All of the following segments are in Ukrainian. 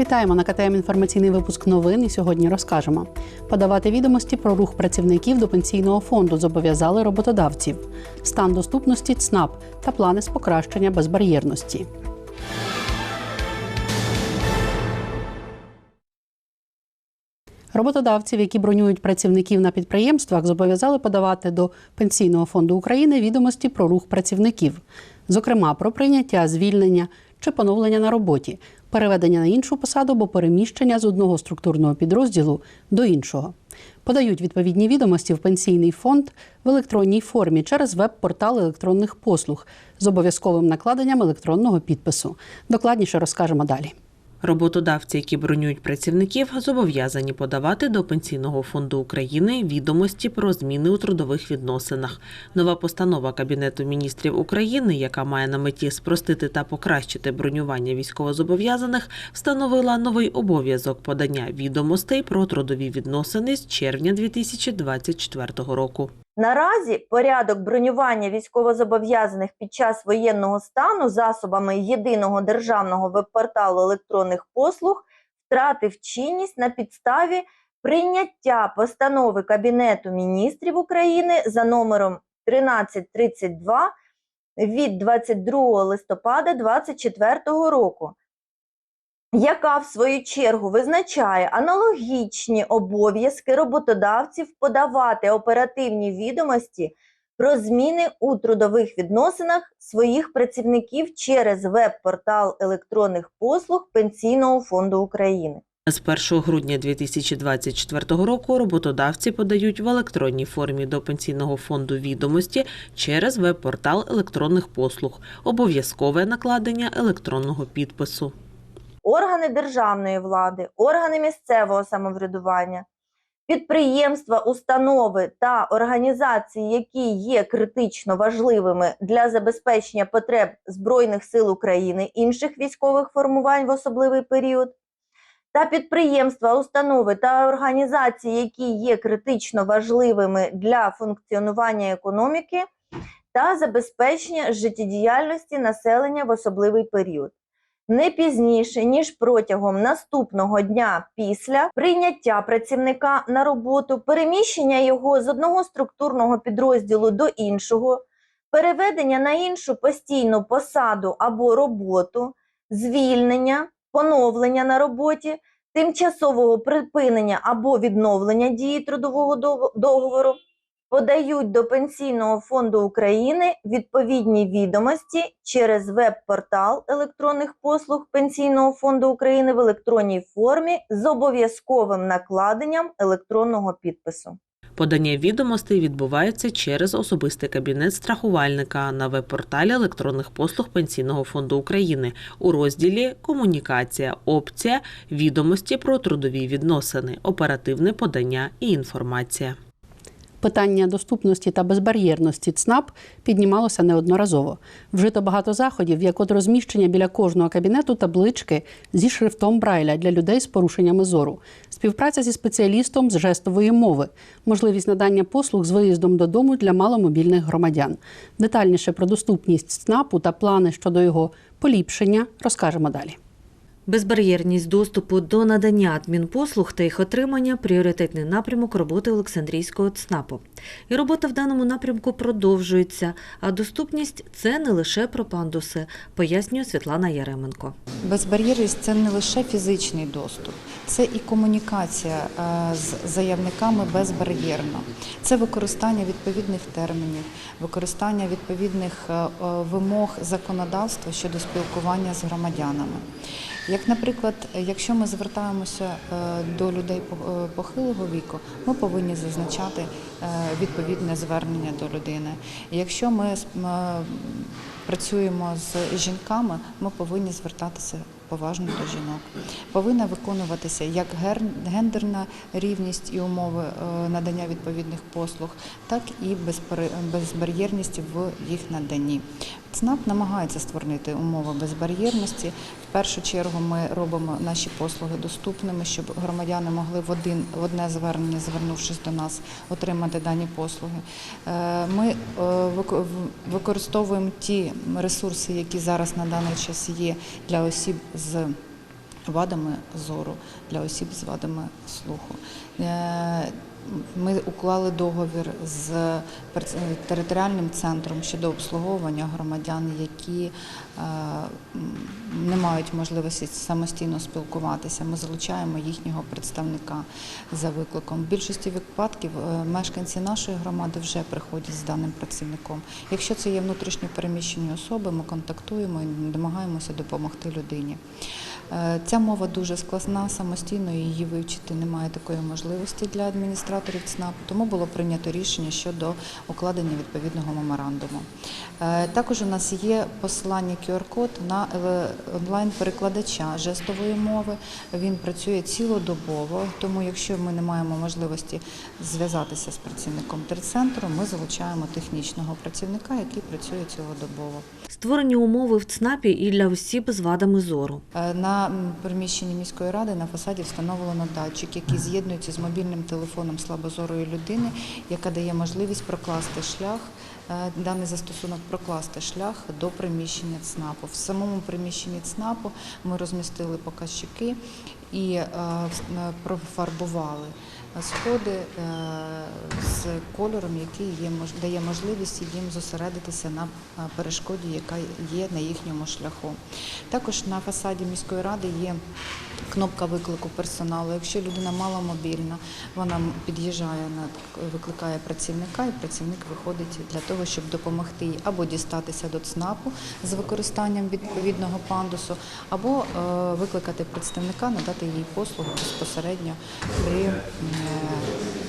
Вітаємо на КТМ інформаційний випуск новин. І сьогодні розкажемо. Подавати відомості про рух працівників до пенсійного фонду зобов'язали роботодавців, стан доступності ЦНАП та плани з покращення безбар'єрності. Роботодавців, які бронюють працівників на підприємствах, зобов'язали подавати до Пенсійного фонду України відомості про рух працівників, зокрема про прийняття, звільнення чи поновлення на роботі, переведення на іншу посаду або переміщення з одного структурного підрозділу до іншого. Подають відповідні відомості в пенсійний фонд в електронній формі через веб-портал електронних послуг з обов'язковим накладенням електронного підпису. Докладніше розкажемо далі. Роботодавці, які бронюють працівників, зобов'язані подавати до Пенсійного фонду України відомості про зміни у трудових відносинах. Нова постанова Кабінету міністрів України, яка має на меті спростити та покращити бронювання військовозобов'язаних, встановила новий обов'язок подання відомостей про трудові відносини з червня 2024 року. Наразі порядок бронювання військовозобов'язаних під час воєнного стану засобами єдиного державного веб-порталу електронних послуг втратив чинність на підставі прийняття постанови Кабінету міністрів України за номером 1332 від 22 листопада 2024 року, яка в свою чергу визначає аналогічні обов'язки роботодавців подавати оперативні відомості про зміни у трудових відносинах своїх працівників через веб-портал електронних послуг Пенсійного фонду України. З 1 грудня 2024 року роботодавці подають в електронній формі до Пенсійного фонду відомості через веб-портал електронних послуг, обов'язкове накладення електронного підпису. Органи державної влади, органи місцевого самоврядування, підприємства, установи та організації, які є критично важливими для забезпечення потреб Збройних сил України інших військових формувань в особливий період, та підприємства, установи та організації, які є критично важливими для функціонування економіки та забезпечення життєдіяльності населення в особливий період не пізніше, ніж протягом наступного дня після прийняття працівника на роботу, переміщення його з одного структурного підрозділу до іншого, переведення на іншу постійну посаду або роботу, звільнення, поновлення на роботі, тимчасового припинення або відновлення дії трудового договору, подають до Пенсійного фонду України відповідні відомості через веб-портал електронних послуг Пенсійного фонду України в електронній формі з обов'язковим накладенням електронного підпису. Подання відомостей відбувається через особистий кабінет страхувальника на веб-порталі електронних послуг Пенсійного фонду України у розділі Комунікація, опція, відомості про трудові відносини, оперативне подання і інформація. Питання доступності та безбар'єрності ЦНАП піднімалося неодноразово. Вжито багато заходів, як от розміщення біля кожного кабінету таблички зі шрифтом Брайля для людей з порушеннями зору, співпраця зі спеціалістом з жестової мови, можливість надання послуг з виїздом додому для маломобільних громадян. Детальніше про доступність ЦНАПу та плани щодо його поліпшення розкажемо далі. Безбар'єрність доступу до надання адмінпослуг та їх отримання пріоритетний напрямок роботи Олександрійського ЦНАПу. І робота в даному напрямку продовжується. А доступність це не лише про пандуси, пояснює Світлана Яременко. Безбар'єрність це не лише фізичний доступ, це і комунікація е, з заявниками безбар'єрно. Це використання відповідних термінів, використання відповідних е, е, вимог законодавства щодо спілкування з громадянами. Як, наприклад, якщо ми звертаємося е, до людей е, похилого віку, ми повинні зазначати е, відповідне звернення до людини. Якщо ми працюємо з жінками, ми повинні звертатися поважно до жінок. Повинна виконуватися як гендерна рівність і умови надання відповідних послуг, так і безбар'єрність в їх наданні. ЦНАП намагається створити умови безбар'єрності. В першу чергу ми робимо наші послуги доступними, щоб громадяни могли в один в одне звернення, звернувшись до нас, отримати дані послуги. Е, Ми е, використовуємо ті ресурси, які зараз на даний час є для осіб з вадами зору для осіб з вадами слуху. Ми уклали договір з територіальним центром щодо обслуговування громадян, які е, не мають можливості самостійно спілкуватися. Ми залучаємо їхнього представника за викликом. В більшості випадків е, мешканці нашої громади вже приходять з даним працівником. Якщо це є внутрішньо переміщені особи, ми контактуємо і намагаємося допомогти людині. Е, Ця мова дуже складна, самостійно її вивчити немає такої можливості для адміністраторів ЦНАП, тому було прийнято рішення щодо укладення відповідного меморандуму. Е, Також у нас є посилання QR-код на онлайн-перекладача жестової мови. Він працює цілодобово, тому якщо ми не маємо можливості зв'язатися з працівником терцентру, ми залучаємо технічного працівника, який працює цілодобово. Створені умови в ЦНАПі і для осіб з вадами зору. Е, На приміщенні міської ради на фасаді встановлено датчик, який з'єднується з мобільним телефоном слабозорої людини, яка дає можливість прокласти шлях. е, Даний застосунок прокласти шлях до приміщення ЦНАПу. В самому приміщенні ЦНАПу ми розмістили показчики і е, е, профарбували сходи е, з кольором, який є дає можливість їм зосередитися на перешкоді, яка є на їхньому шляху. Також на фасаді міської ради є кнопка виклику персоналу. Якщо людина маломобільна, вона під'їжджає викликає працівника, і працівник виходить для того, щоб допомогти їй або дістатися до ЦНАПу з використанням відповідного пандусу, або викликати представника, надати їй послугу безпосередньо при е,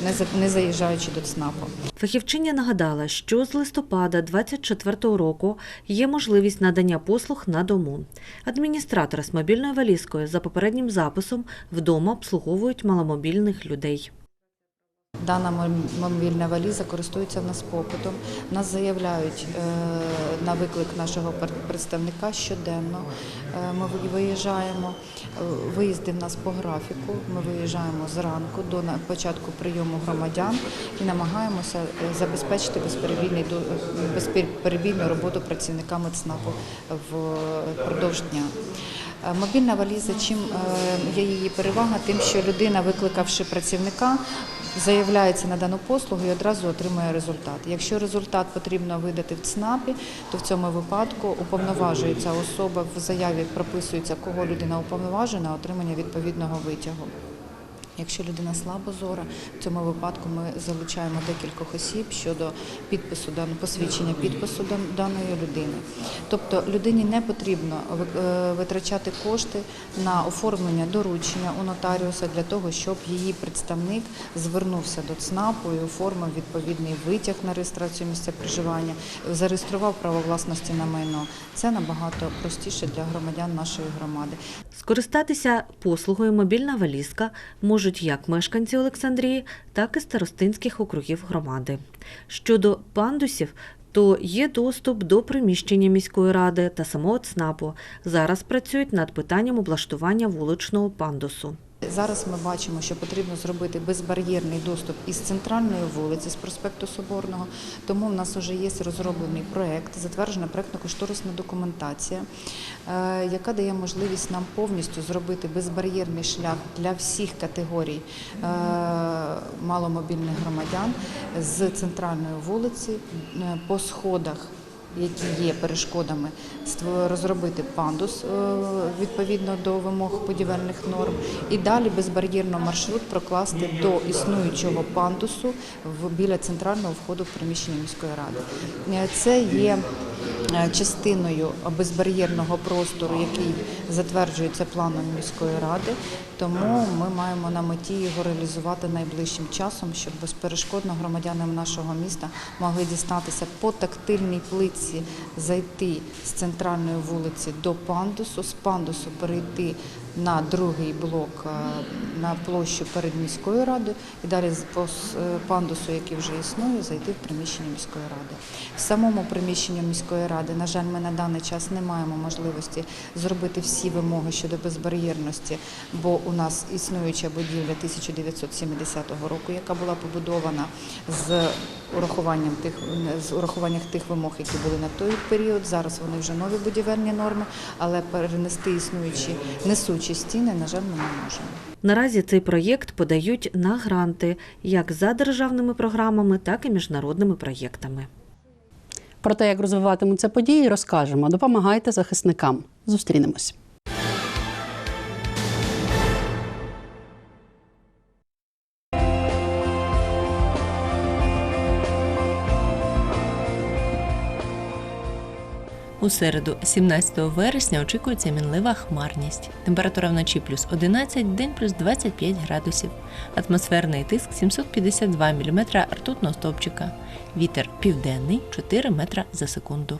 не за- не заїжджаючи до ЦНАПу. Фахівчиня нагадала, що з листопада 2024 року є можливість надання послуг на дому. Адміністратори з мобільною валізкою за попереднім записом вдома обслуговують маломобільних людей. Дана мобільна валіза користується в нас попитом. Нас заявляють е, на виклик нашого представника щоденно. Е, Ми виїжджаємо. Е, Виїзди в нас по графіку. Ми виїжджаємо зранку до початку прийому громадян і намагаємося забезпечити безперебійну роботу працівниками ЦНАПу впродовж дня. Мобільна валіза, чим є її перевага, тим, що людина, викликавши працівника, заявляється на дану послугу і одразу отримує результат. Якщо результат потрібно видати в ЦНАПі, то в цьому випадку уповноважується особа в заяві, прописується, кого людина уповноважена, отримання відповідного витягу. Якщо людина слабозора, в цьому випадку ми залучаємо декількох осіб щодо підпису посвідчення підпису даної людини. Тобто людині не потрібно е, витрачати кошти на оформлення доручення у нотаріуса для того, щоб її представник звернувся до ЦНАПу і оформив відповідний витяг на реєстрацію місця проживання, зареєстрував право власності на майно. Це набагато простіше для громадян нашої громади. Скористатися послугою мобільна валізка можуть як мешканці Олександрії, так і старостинських округів громади. Щодо пандусів, то є доступ до приміщення міської ради та самого ЦНАПу. Зараз працюють над питанням облаштування вуличного пандусу. Зараз ми бачимо, що потрібно зробити безбар'єрний доступ із центральної вулиці, з проспекту Соборного. Тому в нас вже є розроблений проект, затверджена проектно-кошторисна документація, е, яка дає можливість нам повністю зробити безбар'єрний шлях для всіх категорій е, маломобільних громадян з центральної вулиці е, по сходах які є перешкодами, розробити пандус е, відповідно до вимог будівельних норм, і далі безбар'єрно маршрут прокласти до існуючого пандусу біля центрального входу в приміщення міської ради. Е, Це є частиною безбар'єрного простору, який затверджується планом міської ради. Тому ми маємо на меті його реалізувати найближчим часом, щоб безперешкодно громадянам нашого міста могли дістатися по тактильній плитці, зайти з центральної вулиці до пандусу, з пандусу перейти на другий блок е, на площу перед міською радою і далі по е, пандусу, який вже існує, зайти в приміщення міської ради. В самому приміщенні міської ради, на жаль, ми на даний час не маємо можливості зробити всі вимоги щодо безбар'єрності, бо у нас існуюча будівля 1970 року, яка була побудована з урахуванням тих з урахуванням тих вимог, які були на той період. Зараз вони вже нові будівельні норми, але перенести існуючі несучі існуючі стіни, на жаль, ми не можемо. Наразі цей проєкт подають на гранти як за державними програмами, так і міжнародними проєктами. Про те, як розвиватимуться події, розкажемо. Допомагайте захисникам. Зустрінемось. У середу, 17 вересня, очікується мінлива хмарність. Температура вночі плюс 11, день плюс 25 градусів. Атмосферний тиск 752 мм ртутного стовпчика. Вітер південний 4 метра за секунду.